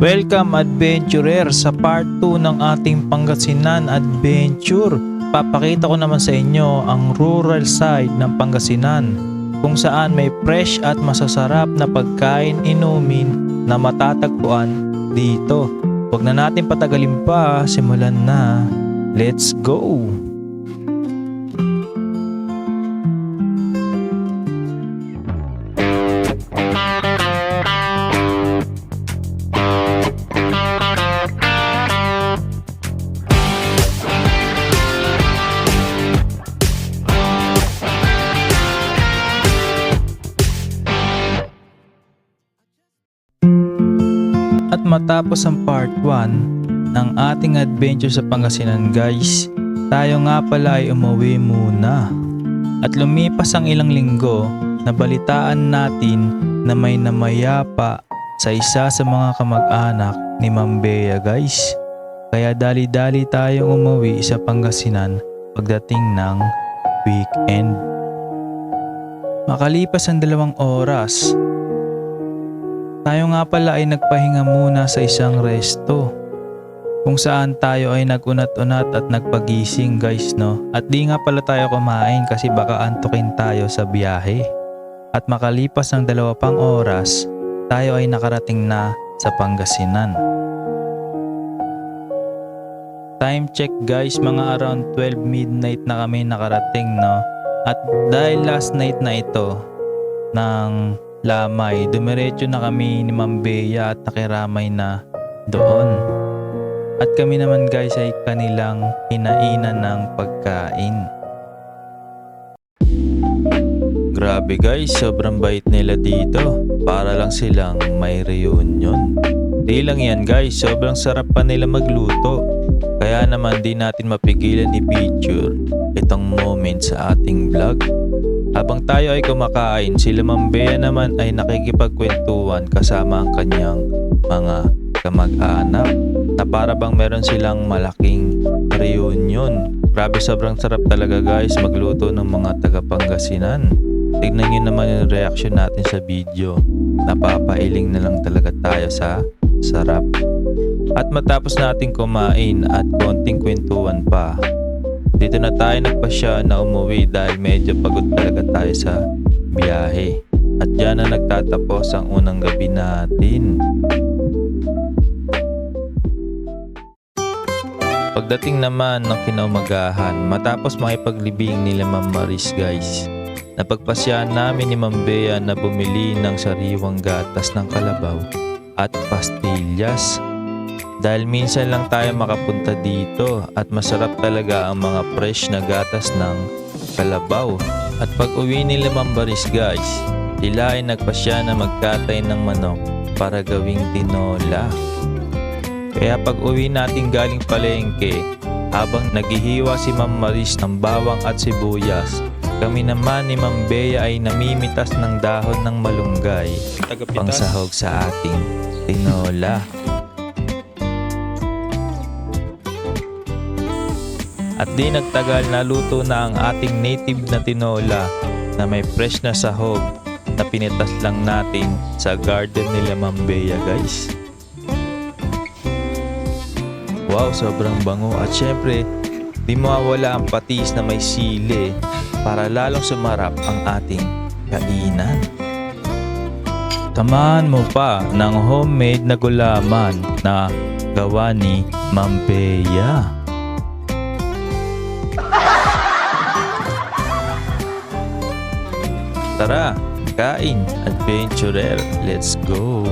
Welcome adventurer sa part 2 ng ating Pangasinan Adventure. Papakita ko naman sa inyo ang rural side ng Pangasinan kung saan may fresh at masasarap na pagkain inumin na matatagpuan dito. Huwag na natin patagalin pa, simulan na. Let's go! At matapos ang part 1 ng ating adventure sa Pangasinan guys, tayo nga pala ay umuwi muna. At lumipas ang ilang linggo, nabalitaan natin na may namayapa sa isa sa mga kamag-anak ni Ma'am Bea guys. Kaya dali-dali tayong umuwi sa Pangasinan pagdating ng weekend. Makalipas ang dalawang oras, tayo nga pala ay nagpahinga muna sa isang resto kung saan tayo ay nagunat-unat at nagpagising guys no? At di nga pala tayo kumain kasi baka antukin tayo sa biyahe. At makalipas ng dalawa pang oras tayo ay nakarating na sa Pangasinan. Time check guys mga around 12 midnight na kami nakarating no? At dahil last night na ito ng lamay. Dumiretso na kami ni Ma'am Bea at nakiramay na doon. At kami naman guys ay kanilang hinainan ng pagkain. Grabe guys, sobrang bait nila dito. Para lang silang may reunion. Di lang yan guys, sobrang sarap pa nila magluto. Kaya naman di natin mapigilan i-picture itong moment sa ating vlog. Habang tayo ay kumakain, sila Ma'am Bea naman ay nakikipagkwentuhan kasama ang kanyang mga kamag-anak na para bang meron silang malaking reunion. Grabe sobrang sarap talaga guys magluto ng mga taga Pangasinan. Tignan nyo naman yung reaction natin sa video. Napapailing na lang talaga tayo sa sarap. At matapos natin kumain at konting kwentuhan pa, dito na tayo nagpasya na umuwi dahil medyo pagod talaga tayo sa biyahe. At dyan na nagtatapos ang unang gabi natin. Pagdating naman ng kinaumagahan, matapos makipaglibing nila Ma'am Maris guys, napagpasyahan namin ni Ma'am Bea na bumili ng sariwang gatas ng kalabaw at pastillas dahil minsan lang tayo makapunta dito at masarap talaga ang mga fresh na gatas ng kalabaw. At pag uwi nila Mambaris guys, sila ay nagpasya na magkatay ng manok para gawing tinola. Kaya pag uwi natin galing palengke, habang naghihiwa si Ma'am Maris ng bawang at sibuyas, kami naman ni Ma'am Bea ay namimitas ng dahon ng malunggay pangsahog sa ating tinola. At di nagtagal naluto na ang ating native na tinola na may fresh na sahog na pinitas lang natin sa garden nila Ma'am Bea guys. Wow, sobrang bango at syempre di mawawala ang patis na may sili para lalong sumarap ang ating kainan. Tamahan mo pa ng homemade na gulaman na gawa ni Ma'am Tara, kain, adventurer, let's go!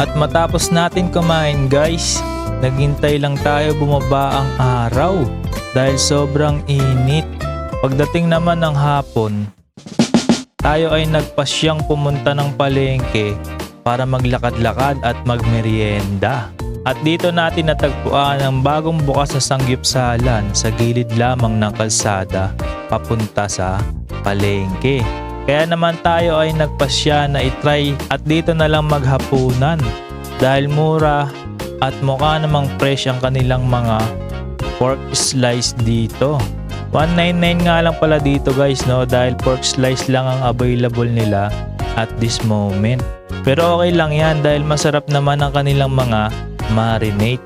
At matapos natin kumain guys, naghintay lang tayo bumaba ang araw dahil sobrang init. Pagdating naman ng hapon, tayo ay nagpasyang pumunta ng palengke para maglakad-lakad at magmerienda. At dito natin natagpuan ang bagong bukas na sanggipsalan sa gilid lamang ng kalsada papunta sa palengke. Kaya naman tayo ay nagpasya na itry at dito na lang maghapunan dahil mura at mukha namang fresh ang kanilang mga pork slice dito. 199 nga lang pala dito guys no dahil pork slice lang ang available nila at this moment. Pero okay lang yan dahil masarap naman ang kanilang mga marinate.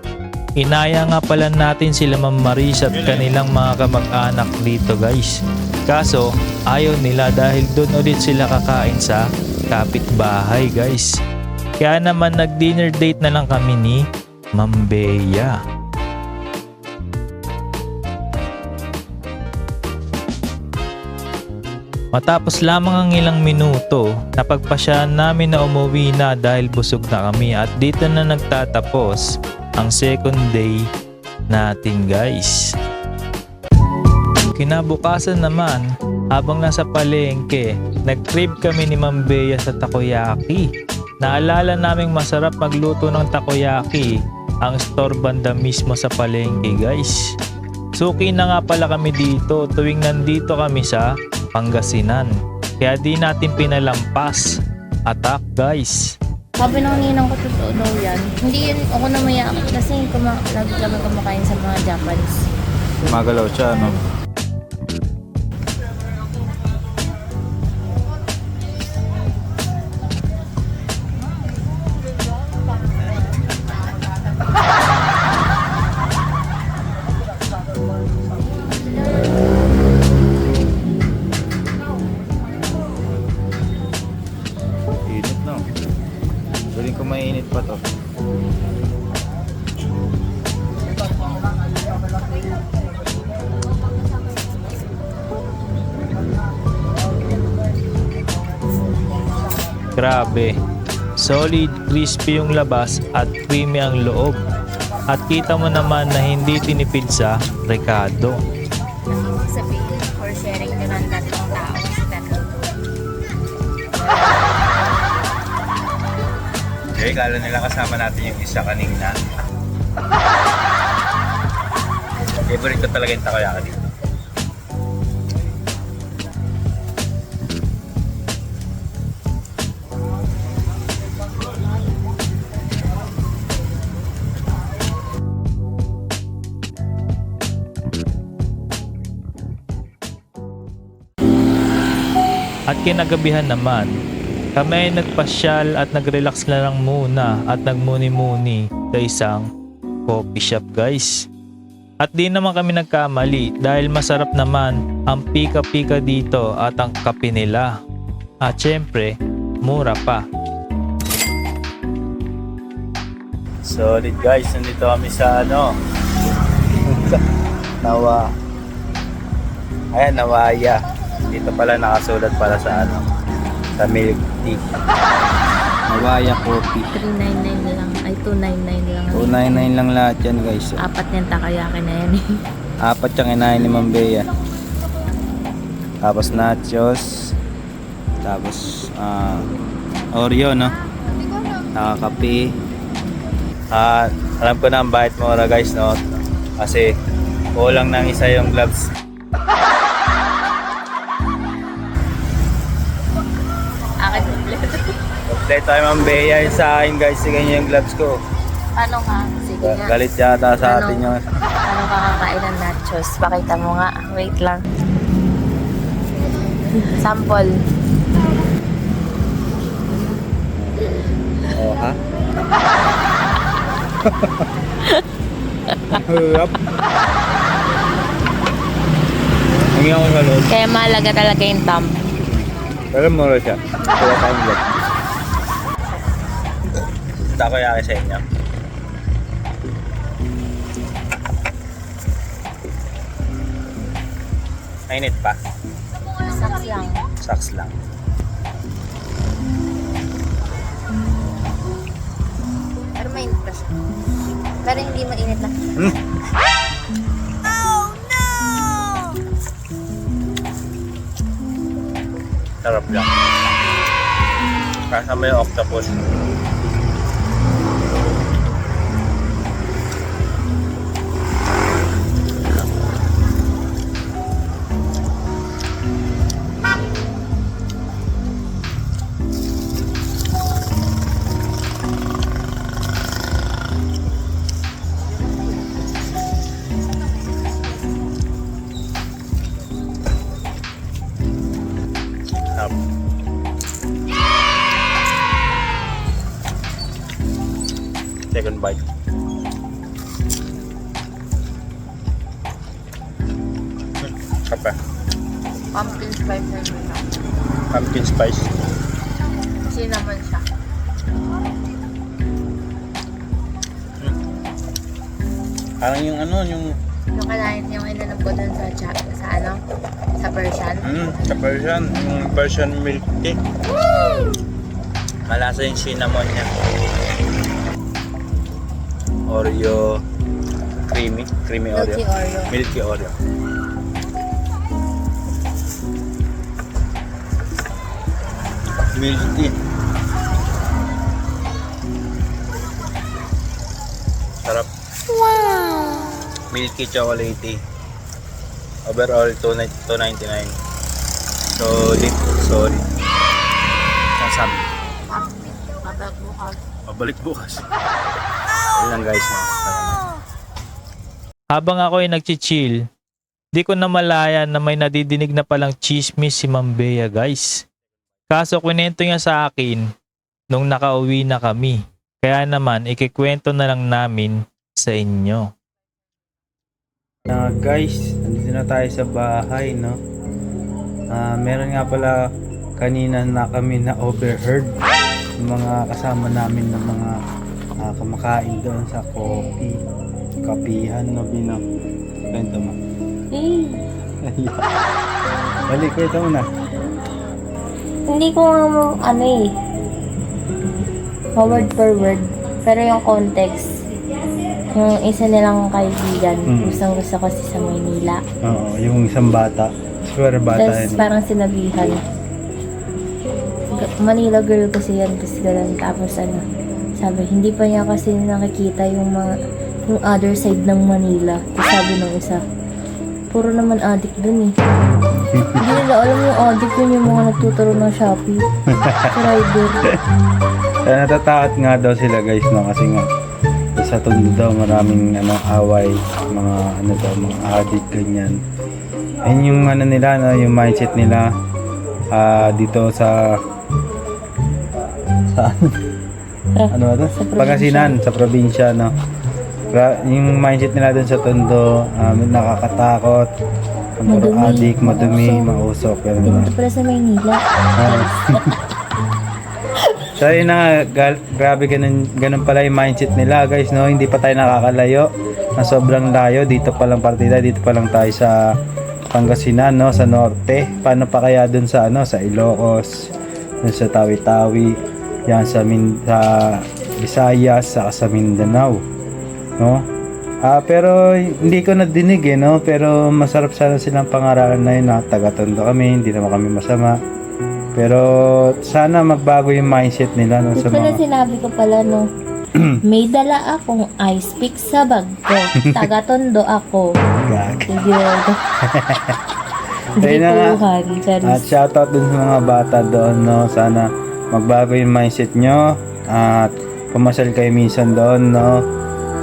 Inaya nga pala natin sila Ma'am Maris at kanilang mga kamag-anak dito guys. Kaso ayaw nila dahil doon ulit sila kakain sa kapitbahay guys. Kaya naman nag-dinner date na lang kami ni Ma'am Bea. Matapos lamang ang ilang minuto, napagpasyahan namin na umuwi na dahil busog na kami at dito na nagtatapos ang second day natin guys. Kinabukasan naman, habang nasa palengke, nag-trip kami ni Ma'am Bea sa takoyaki. Naalala naming masarap magluto ng takoyaki ang store banda mismo sa palengke guys. Suki na nga pala kami dito tuwing nandito kami sa Pangasinan. Kaya di natin pinalampas. Attack guys! Sabi ng ninang ko totoo daw yan. Hindi yun ako na maya kasi kuma, lagi kami kumakain sa mga Japanese. Magalaw siya, no? Grabe. Solid, crispy yung labas at creamy ang loob. At kita mo naman na hindi tinipid sa Ricardo. Sabihin, for sharing ko ng tatlong tao sa tatlo. Okay, kala nila kasama natin yung isa kanina. Favorite ko talaga yung takoyaki dito. Kinagabihan naman, kami ay nagpasyal at nag-relax na lang muna at nagmuni-muni sa isang coffee shop guys. At di naman kami nagkamali dahil masarap naman ang pika-pika dito at ang kape nila. At syempre, mura pa. Solid guys, nandito kami sa ano, Nawa. Ayan, Nawaya. Dito pala nakasulat para sa ano, sa milk tea. Nawaya Coffee. 399 lang. Ay, 299 lang. 299 lang lahat yan guys. Apat niyang takayaki na yan eh. Apat yung kinain ni Ma'am Bea. Tapos nachos. Tapos ah Oreo no. Nakakape. Ah, alam ko na ang bakit mura guys, no? Kasi kulang ng isa yung gloves. Kompleto ay Ma'am Bea yun sa akin guys, sige niyo yung gloves ko. Paano nga? Sige nga. Galit yata sa Ano? atin yung Paano ka kakain ng nachos? Pakita mo nga. Wait lang. Sample. Oh, ha? Hirap. Hindi ako sa loob. Kaya mahalaga talaga yung thumb. Pero mura siya. Kaya tayong gloves. Takoyaki sa inyo. Mainit pa. Saks lang. Saks lang. Pero mainit pa siya. Pero hindi mainit na. Hmm. Sarap lang. Kasama yung octopus. Second bite. Kape. Pumpkin spice na yun. Pumpkin spice. Naman siya. Parang yung ano, yung Yung kalahin yung inanap ko dun sa, cha, sa ano, sa Persian. mm, sa Persian, yung Persian milk tea. Malasa yung cinnamon niya. Oreo creamy, creamy Oreo. Milky Oreo. Milky Oreo. Milk tea. Sarap. Wow! Milky chocolate. Overall, 2.99. Solid. Solid. Ang sabi. Mabag bukas. Pabalik bukas. Ayun lang guys. Habang ako ay nagchichill, di ko na malaya na may nadidinig na palang chismis si Ma'am Bea guys. Kaso kwento niya sa akin nung nakauwi na kami. Kaya naman ikikwento na lang namin sa inyo. Ah, guys, nandito na tayo sa bahay, no? Ah, meron nga pala kanina na kami na overheard yung mga kasama namin ng mga ah, kumakain doon sa coffee. Kapihan, no, Bino? Kwento mo. Eh, Balik, kwento mo na. hindi ko nga mo, ano eh, word per word. Pero yung context, yung isa nilang kaibigan, Mm. gustong gusto kasi sa Maynila. Oo, yung isang bata. Swear bata Tapos yun. parang sinabihan. Manila girl kasi yan, kasi ganun. Tapos ano, sabi, hindi pa niya kasi nakikita yung mga, yung other side ng Manila. Tapos sabi ng isa, puro naman addict dun eh. hindi nila alam yung addict yun yung mga nagtuturo ng Shopee. Rider. Kaya natatakot nga daw sila guys no kasi nga sa tondo daw maraming ano away, mga ano daw mga addict ganyan. Ayun yung ano nila no, yung mindset nila ah, dito sa sa ano ba to? Sa probinsya. Pangasinan, sa probinsya no. Gra- yung mindset nila dun sa tondo, um, nakakatakot, Madumi, addict, madumi, mausok. mausok, ganun? Dito pala sa Maynila. So yun na nga, gal- grabe ganun, ganun pala yung mindset nila guys no, hindi pa tayo nakakalayo na sobrang layo, dito pa lang partida, dito pa lang tayo sa Pangasinan no, sa norte, paano pa kaya dun sa ano, sa Ilocos, dun sa Tawi-Tawi, yan sa, Min sa Visayas, saka sa Mindanao, no? Ah, pero hindi ko nadinig eh, no? Pero masarap sana silang pangaralan na yun na taga-tondo kami, hindi naman kami masama. Pero sana magbago yung mindset nila no, sa mga... sinabi ko pala no. May dala akong ice pick sa bag ko. Taga-tondo ako. Gag. Ayun na nga. At shoutout dun sa mga bata doon, no? Sana magbago yung mindset nyo. At pumasal kayo minsan doon, no?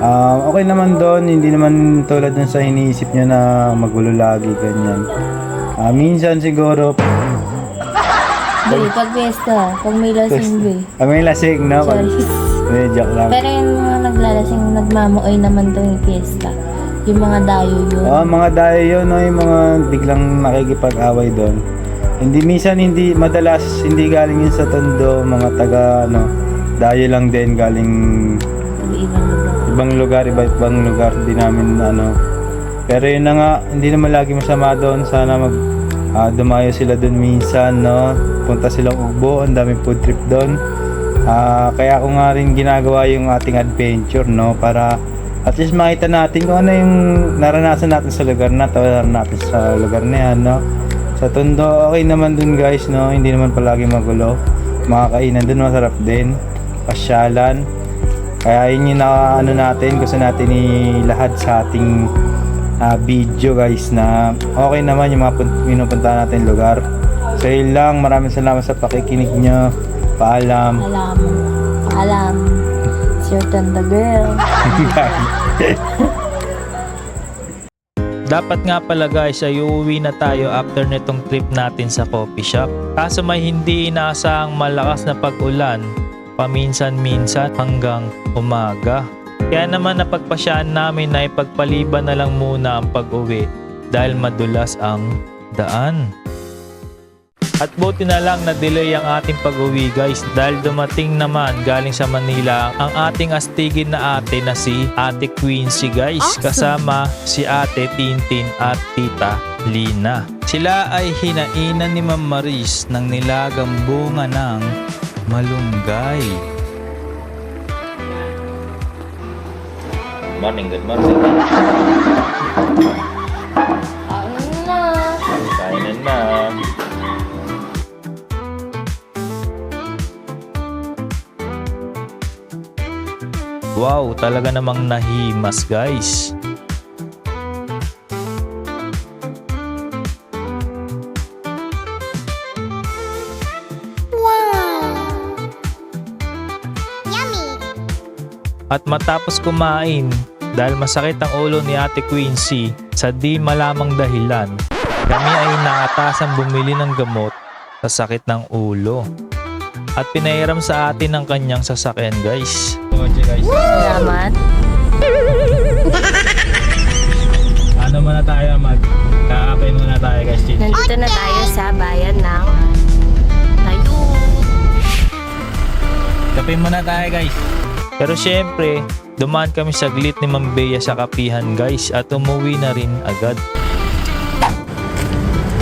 Ah, okay naman doon, hindi naman tulad dun sa iniisip nyo na magulo lagi, ganyan. Ah, minsan siguro, Be, pag fiesta, pag may lasing be. ah, may lasing, no? Pag, eh, joke lang. Pero yung mga naglalasing, nagmamuoy naman to yung fiesta. Yung mga dayo yun. Oo, mga dayo yun, no? yung mga biglang nakikipag-away doon. Hindi, minsan hindi, madalas hindi galing yun sa tondo, mga taga, ano, dayo lang din galing Ibang lugar. iba ibang lugar, di namin, ano. Pero yun na nga, hindi naman lagi masama doon, sana mag, ah, dumayo sila doon minsan, no. Punta silang Ugbo, ang daming food trip doon. Ah, kaya ako nga rin ginagawa yung ating adventure, no, para at least makita natin kung ano yung naranasan natin sa lugar na to, natin sa lugar na yan, no. Sa Tondo, okay naman dun guys, no, hindi naman palagi magulo. Makakainan dun, masarap din. Pasyalan. Kaya yun yung na, ano natin, gusto natin ilahad sa ating ah, video guys na okay naman yung mga pun- pinupuntahan natin lugar. So yun lang, maraming salamat sa pakikinig nyo. Paalam. Alam. Alam. Certain the girl. Dapat nga pala guys ay uuwi na tayo after nitong trip natin sa coffee shop. Kaso may hindi inaasahang malakas na pag-ulan paminsan-minsan hanggang umaga. Kaya naman napagpasyaan namin na ipagpaliban na lang muna ang pag-uwi dahil madulas ang daan. At buti na lang na delay ang ating pag-uwi guys dahil dumating naman galing sa Manila ang ating astigin na ate na si Ate Quincy guys kasama si Ate Tintin at Tita Lina. Sila ay hinainan ni Ma'am Maris ng nilagang bunga ng malunggay. Morning, good morning. Ano na? Kainan na. Wow, talaga namang nahimas guys. At matapos kumain, dahil masakit ang ulo ni Ate Quincy sa di malamang dahilan, kami ay nakatasang bumili ng gamot sa sakit ng ulo. At pinairam sa atin ng kanyang sasakyan guys. Guys. Salamat. Ano muna tayo mag kakapin muna tayo guys. Nandito na tayo sa bayan ng Tayud. Kape muna tayo guys. Pero syempre, dumaan kami saglit ni Ma'am Bea sa kapihan guys at umuwi na rin agad.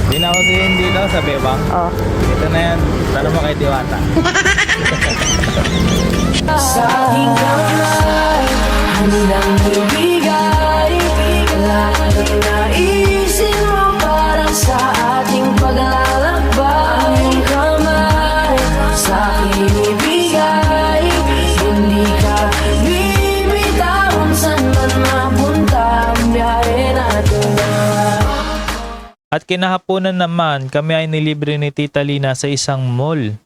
Pinausihin dito sa Bebang. Oh. Ito na yan. Tanong mo kay Diwata. Sa aking kamay Hanilang ibigay Lahat ng naisin mo Para sa ating paglalakbay Ang kamay Sa aking ibigay Hindi ka bibitaon Saan man mapunta Ang biyahe natin na At kinahaponan naman, kami ay nilibre ni Tita Lina sa isang mall.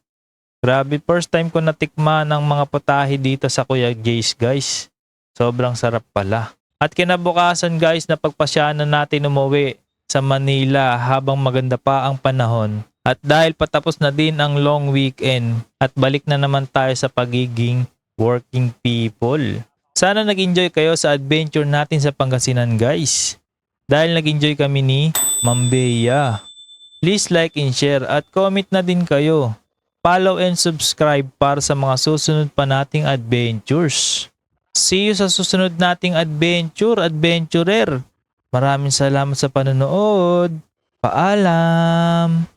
Grabe, first time ko natikman ang mga putahe dito sa Kuya Jace guys. Sobrang sarap pala. At kinabukasan guys, napagpasyanan natin umuwi sa Manila habang maganda pa ang panahon. At dahil patapos na din ang long weekend at balik na naman tayo sa pagiging working people. Sana nag-enjoy kayo sa adventure natin sa Pangasinan guys. Dahil nag-enjoy kami ni Ma'am Bea. Please like and share at comment na din kayo. Follow and subscribe para sa mga susunod pa nating adventures. See you sa susunod nating adventure, adventurer. Maraming salamat sa panonood. Paalam!